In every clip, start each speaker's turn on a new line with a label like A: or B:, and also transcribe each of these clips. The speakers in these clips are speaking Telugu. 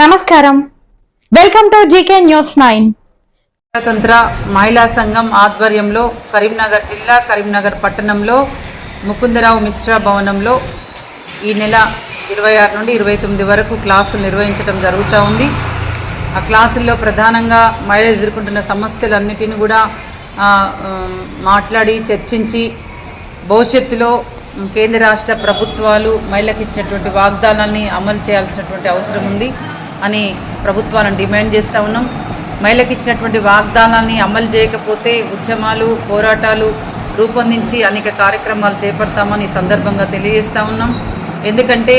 A: నమస్కారం. Welcome to GK news nine
B: స్వతంత్ర మహిళా సంఘం ఆధ్వర్యంలో కరీంనగర్ జిల్లా కరీంనగర్ పట్టణంలో ముకుందరావు మిశ్రా భవనంలో ఈ నెల ఇరవై ఆరు నుండి ఇరవై తొమ్మిది వరకు క్లాసులు నిర్వహించడం జరుగుతూ ఉంది. ఆ క్లాసుల్లో ప్రధానంగా మహిళలు ఎదుర్కొంటున్న సమస్యలన్నిటిని కూడా మాట్లాడి చర్చించి భవిష్యత్తులో కేంద్ర రాష్ట్ర ప్రభుత్వాలు మహిళలకు ఇచ్చినటువంటి వాగ్దానాన్ని అమలు చేయాల్సినటువంటి అవసరం ఉంది. అని ప్రభుత్వాలను డిమాండ్ చేస్తూ ఉన్నాం. మహిళకి ఇచ్చినటువంటి వాగ్దానాన్ని అమలు చేయకపోతే ఉద్యమాలు పోరాటాలు రూపొందించి అనేక కార్యక్రమాలు చేపడతామని సందర్భంగా తెలియజేస్తూ ఉన్నాం. ఎందుకంటే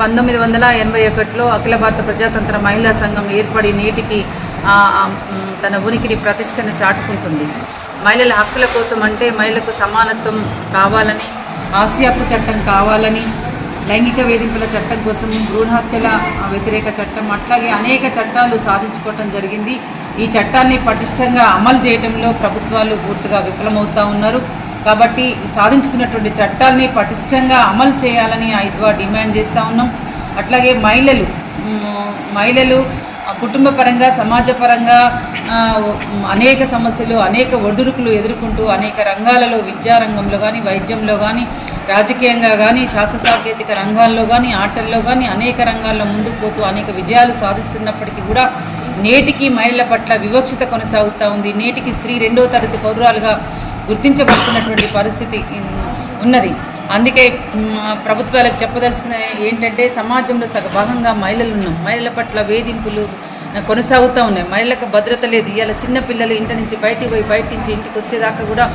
B: పంతొమ్మిది వందల ఎనభై ఒకటిలో అఖిల భారత ప్రజాతంత్ర మహిళా సంఘం ఏర్పడి నేటికి తన ఉనికిని ప్రతిష్టను చాటుకుంటుంది. మహిళల హక్కుల కోసం అంటే మహిళలకు సమానత్వం కావాలని ఆసియాపు చట్టం కావాలని లైంగిక వేధింపుల చట్టం కోసం భ్రూణహత్యల వ్యతిరేక చట్టం అట్లాగే అనేక చట్టాలు సాధించుకోవటం జరిగింది. ఈ చట్టాన్ని పటిష్టంగా అమలు చేయడంలో ప్రభుత్వాలు పూర్తిగా విఫలమవుతూ ఉన్నారు. కాబట్టి సాధించుకున్నటువంటి చట్టాల్ని పటిష్టంగా అమలు చేయాలని ఐద్వా డిమాండ్ చేస్తూ ఉన్నాం. అట్లాగే మహిళలు మహిళలు కుటుంబ పరంగా సమాజ పరంగా అనేక సమస్యలు అనేక ఒడిదుడుకులు ఎదుర్కొంటూ అనేక రంగాలలో విద్యారంగంలో కానీ వైద్యంలో కానీ రాజకీయంగా కానీ శాస్త్ర సాంకేతిక రంగాల్లో కానీ ఆటల్లో కానీ అనేక రంగాల్లో ముందుకు పోతూ అనేక విజయాలు సాధిస్తున్నప్పటికీ కూడా నేటికి మహిళల పట్ల వివక్షత కొనసాగుతూ ఉంది. నేటికి స్త్రీ రెండో తరగతి పౌరాలుగా గుర్తించబడుతున్నటువంటి పరిస్థితి ఉన్నది. అందుకే ప్రభుత్వాలకు చెప్పదలసిన ఏంటంటే సమాజంలో సగ భాగంగా మహిళలు ఉన్నాం. మహిళల పట్ల వేధింపులు కొనసాగుతూ ఉన్నాయి. మహిళలకు భద్రత లేదు. ఇవాళ చిన్న పిల్లలు ఇంటి నుంచి బయటికి పోయి బయట నుంచి ఇంటికి వచ్చేదాకా కూడా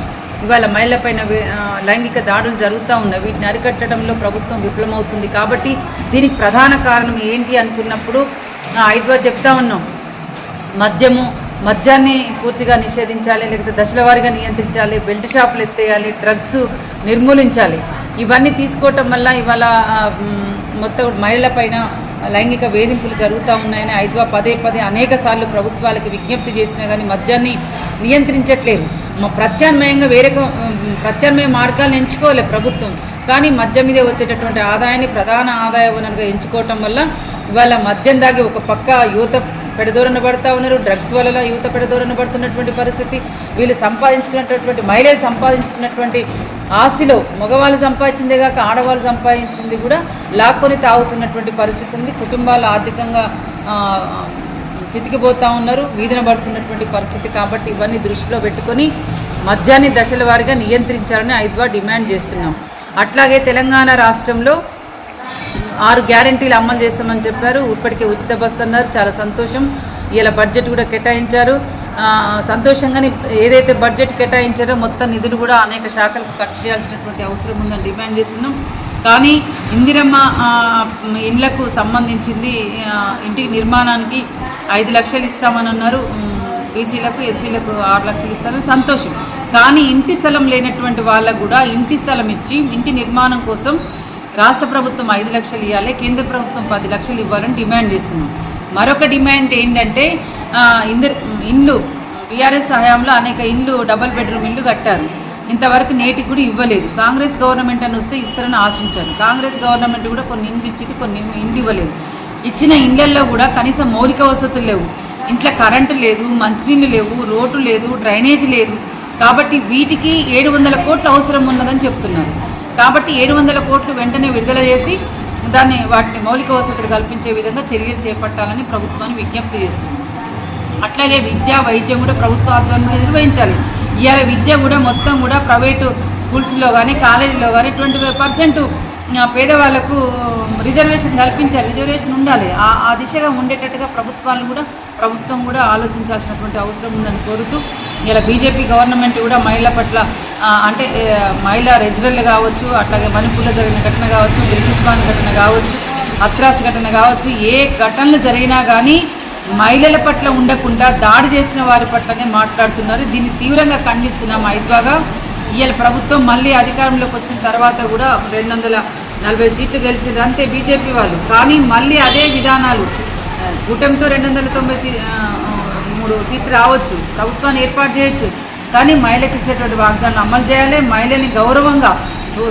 B: ఇవాళ మహిళలపైన లైంగిక దాడులు జరుగుతూ ఉన్నాయి. వీటిని అరికట్టడంలో ప్రభుత్వం విఫలమవుతుంది. కాబట్టి దీనికి ప్రధాన కారణం ఏంటి అనుకున్నప్పుడు ఐదువా చెప్తా ఉన్నాం. మద్యము మద్యాన్ని పూర్తిగా నిషేధించాలి లేకపోతే దశల వారీగా నియంత్రించాలి బెల్ట్ షాపులు ఎత్తేయాలి డ్రగ్స్ నిర్మూలించాలి. ఇవన్నీ తీసుకోవటం వల్ల ఇవాళ మొత్తం మహిళలపైన లైంగిక వేధింపులు జరుగుతూ ఉన్నాయని ఐదువా పదే పదే అనేక సార్లు ప్రభుత్వాలకు విజ్ఞప్తి చేసినా కానీ మద్యాన్ని నియంత్రించట్లేదు. ప్రత్యామ్నాయంగా వేరే ప్రత్యామ్నాయ మార్గాలను ఎంచుకోలే ప్రభుత్వం. కానీ మద్యం మీదే వచ్చేటటువంటి ఆదాయాన్ని ప్రధాన ఆదాయ వనరుగా ఎంచుకోవటం వల్ల ఇవాళ మద్యం దాగి ఒక పక్క యువత పెడదోరన పడతా ఉన్నారు డ్రగ్స్ వల్ల యువత పెడదోరన పడుతున్నటువంటి పరిస్థితి. వీళ్ళు సంపాదించుకున్నటువంటి మహిళలు సంపాదించుకున్నటువంటి ఆస్తిలో మగవాళ్ళు సంపాదించిందే కాక ఆడవాళ్ళు సంపాదించింది కూడా లాక్కొని తాగుతున్నటువంటి పరిస్థితి ఉంది. కుటుంబాలు ఆర్థికంగా చితికిపోతూ ఉన్నారు. వీధిన పడుతున్నటువంటి పరిస్థితి కాబట్టి ఇవన్నీ దృష్టిలో పెట్టుకొని మద్యాన్ని దశల వారీగా నియంత్రించాలని ఐద్వా డిమాండ్ చేస్తున్నాం. అట్లాగే తెలంగాణ రాష్ట్రంలో ఆరు గ్యారెంటీలు అమలు చేస్తామని చెప్పారు. ఇప్పటికే ఉచిత బస్సు అన్నారు. చాలా సంతోషం. ఇలా బడ్జెట్ కూడా కేటాయించారు. సంతోషంగానే ఏదైతే బడ్జెట్ కేటాయించారో మొత్తం నిధులు కూడా అనేక శాఖలకు ఖర్చు చేయాల్సినటువంటి అవసరం ఉందని డిమాండ్ చేస్తున్నాం. కానీ ఇందిరమ్మ ఇండ్లకు సంబంధించింది ఇంటి ఇంటికి నిర్మాణానికి ఐదు లక్షలు ఇస్తామని అన్నారు. బీసీలకు ఎస్సీలకు ఆరు లక్షలు ఇస్తారని సంతోషం. కానీ ఇంటి స్థలం లేనటువంటి వాళ్ళకు కూడా ఇంటి స్థలం ఇచ్చి ఇంటి నిర్మాణం కోసం రాష్ట్ర ప్రభుత్వం ఐదు లక్షలు ఇవ్వాలి కేంద్ర ప్రభుత్వం పది లక్షలు ఇవ్వాలని డిమాండ్ చేస్తున్నాం. మరొక డిమాండ్ ఏంటంటే ఆ, ఇండ్లు బీఆర్ఎస్ హయాంలో అనేక ఇండ్లు డబుల్ బెడ్రూమ్ ఇండ్లు కట్టారు. ఇంతవరకు నేటికి కూడా ఇవ్వలేదు. కాంగ్రెస్ గవర్నమెంట్ అని వస్తే ఇస్తారని ఆశించాను. కాంగ్రెస్ గవర్నమెంట్ కూడా కొన్ని ఇండ్లు ఇచ్చి కొన్ని ఇండ్లు ఇవ్వలేదు. ఇచ్చిన ఇండ్లల్లో కూడా కనీసం మౌలిక వసతులు లేవు. ఇంట్లో కరెంటు లేదు మంచినీళ్ళు లేవు రోడ్డు లేదు డ్రైనేజ్ లేదు. కాబట్టి వీటికి ఏడు వందల కోట్లు అవసరం ఉన్నదని చెప్తున్నారు. కాబట్టి ఏడు వందల కోట్లు వెంటనే విడుదల చేసి దాన్ని వాటిని మౌలిక వసతులు కల్పించే విధంగా చర్యలు చేపట్టాలని ప్రభుత్వాన్ని విజ్ఞప్తి చేస్తుంది. అట్లాగే విద్య వైద్యం కూడా ప్రభుత్వ ఆధ్వర్యంలో నిర్వహించాలి. ఇవాళ విద్య కూడా మొత్తం కూడా ప్రైవేటు స్కూల్స్లో కానీ కాలేజీలో కానీ ట్వంటీ ఫైవ్ పర్సెంట్ పేదవాళ్ళకు రిజర్వేషన్ కల్పించాలి రిజర్వేషన్ ఉండాలి. ఆ దిశగా ఉండేటట్టుగా ప్రభుత్వాలు కూడా ప్రభుత్వం కూడా ఆలోచించాల్సినటువంటి అవసరం ఉందని కోరుతూ ఇలా బీజేపీ గవర్నమెంట్ కూడా మహిళల పట్ల అంటే మహిళ మహిళా కావచ్చు అట్లాగే మణిపూర్లో జరిగిన ఘటన కావచ్చు గిల్గిస్బాన్ ఘటన కావచ్చు అత్రాస్ ఘటన కావచ్చు ఏ ఘటనలు జరిగినా కానీ మహిళల పట్ల ఉండకుండా దాడి చేసిన వారి పట్లనే మాట్లాడుతున్నారు. దీన్ని తీవ్రంగా ఖండిస్తున్నాం ఐద్వాగా ఇవాళ ప్రభుత్వం మళ్ళీ అధికారంలోకి వచ్చిన తర్వాత కూడా రెండు వందల నలభై సీట్లు గెలిచిండ్రు అంతే బీజేపీ వాళ్ళు. కానీ మళ్ళీ అదే విధానాలు. కూటమితో రెండు వందల తొంభై సీ మూడు సీట్లు రావచ్చు. ప్రభుత్వాన్ని ఏర్పాటు చేయొచ్చు. కానీ మహిళకు ఇచ్చేటువంటి వాగ్దానాలు అమలు చేయాలి. మహిళని గౌరవంగా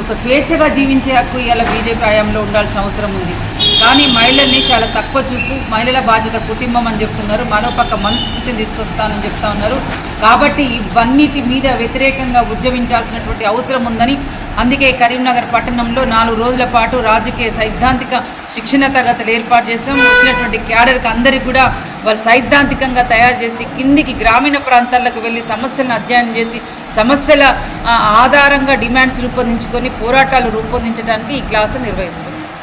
B: ఒక స్వేచ్ఛగా జీవించే హక్కు ఇవాళ బీజేపీ హయాంలో ఉండాల్సిన అవసరం ఉంది. కానీ మహిళల్ని చాలా తక్కువ చూపు మహిళల బాధ్యత కుటుంబం అని చెప్తున్నారు. మరోపక్క మనుస్మృతిని తీసుకొస్తానని చెప్తా ఉన్నారు. కాబట్టి ఇవన్నిటి మీద వ్యతిరేకంగా ఉద్యమించాల్సినటువంటి అవసరం ఉందని అందుకే కరీంనగర్ పట్టణంలో నాలుగు రోజుల పాటు రాజకీయ సైద్ధాంతిక శిక్షణ తరగతులు ఏర్పాటు చేసాం వచ్చినటువంటి క్యాడర్కి అందరికీ కూడా వాళ్ళు సైద్ధాంతికంగా తయారు చేసి కిందికి గ్రామీణ ప్రాంతాలకు వెళ్ళి సమస్యలను అధ్యయనం చేసి సమస్యల ఆధారంగా డిమాండ్స్ రూపొందించుకొని పోరాటాలు రూపొందించడానికి ఈ క్లాసులు నిర్వహిస్తుంది